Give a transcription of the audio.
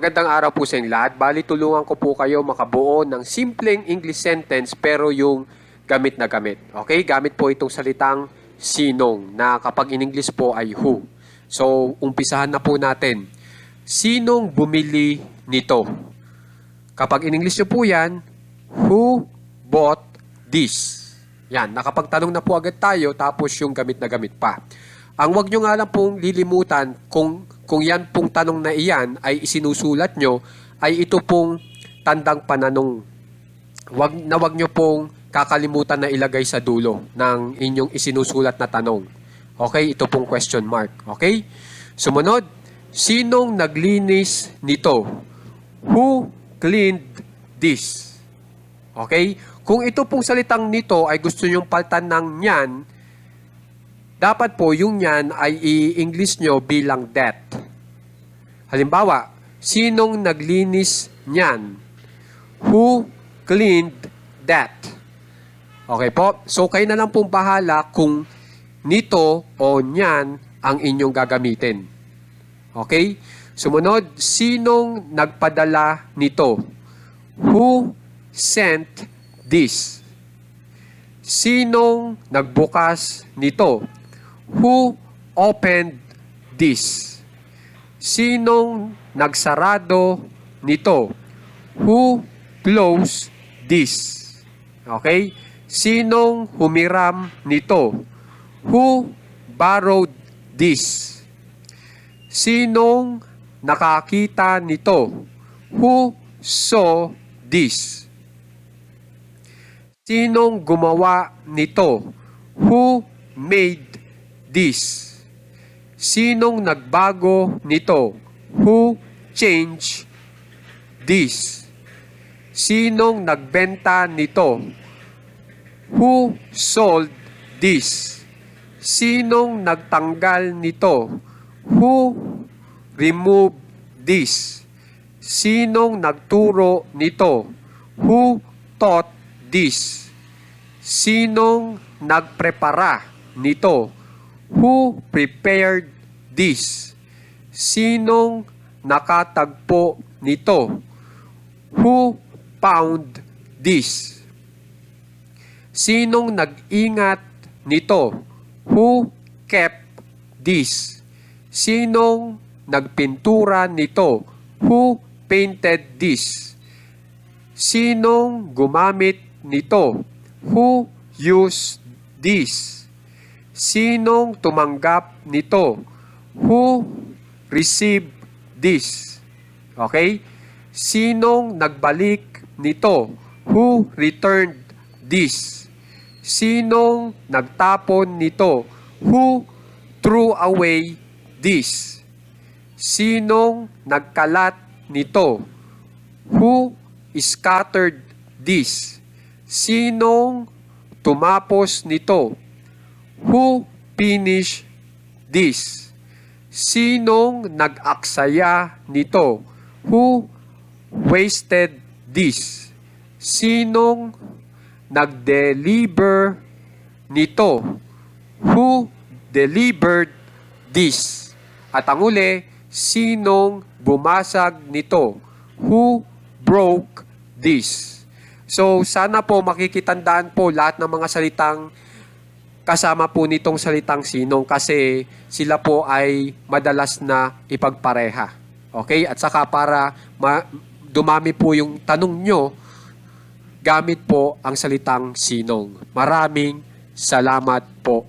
Magandang araw po sa inyong lahat. Bali, tulungan ko po kayo makabuo ng simpleng English sentence pero yung gamit na gamit. Okay? Gamit po itong salitang sinong na kapag in English po ay who. So, umpisahan na po natin. Sinong bumili nito? Kapag in English nyo po yan, who bought this? Yan, nakapagtanong na po agad tayo tapos yung gamit na gamit pa. Ang wag nyo nga lang pong lilimutan kung, kung yan pong tanong na iyan ay isinusulat nyo, ay ito pong tandang pananong. Wag na wag nyo pong kakalimutan na ilagay sa dulo ng inyong isinusulat na tanong. Okay, ito pong question mark. Okay? Sumunod, sinong naglinis nito? Who cleaned this? Okay? Kung ito pong salitang nito ay gusto nyong paltan ng nyan, dapat po yung nyan ay i-English nyo bilang that. Halimbawa, sinong naglinis nyan? Who cleaned that? Okay po? So, kayo na lang pong bahala kung nito o nyan ang inyong gagamitin. Okay? Sumunod, sinong nagpadala nito? Who sent this? Sinong nagbukas nito? Who opened this? Sinong nagsarado nito? Who closed this? Okay? Sinong humiram nito? Who borrowed this? Sinong nakakita nito? Who saw this? Sinong gumawa nito? Who made this? Sinong nagbago nito? Who changed this? Sinong nagbenta nito? Who sold this? Sinong nagtanggal nito? Who removed this? Sinong nagturo nito? Who taught this? Sinong nagprepara nito? Who prepared this? Sinong nakatagpo nito? Who found this? Sinong nag-ingat nito? Who kept this? Sinong nagpintura nito? Who painted this? Sinong gumamit nito? Who used this? Sinong tumanggap nito? Who received this? Okay? Sinong nagbalik nito? Who returned this? Sinong nagtapon nito? Who threw away this? Sinong nagkalat nito? Who scattered this? Sinong tumapos nito? Who finished this? Sinong nag-aksaya nito? Who wasted this? Sinong nag-deliver nito? Who delivered this? At ang uli, sinong bumasag nito? Who broke this? So, sana po makikitandaan po lahat ng mga salitang kasama po nitong salitang sinong kasi sila po ay madalas na ipagpareha. Okay? At saka para ma- dumami po yung tanong nyo, gamit po ang salitang sinong. Maraming salamat po.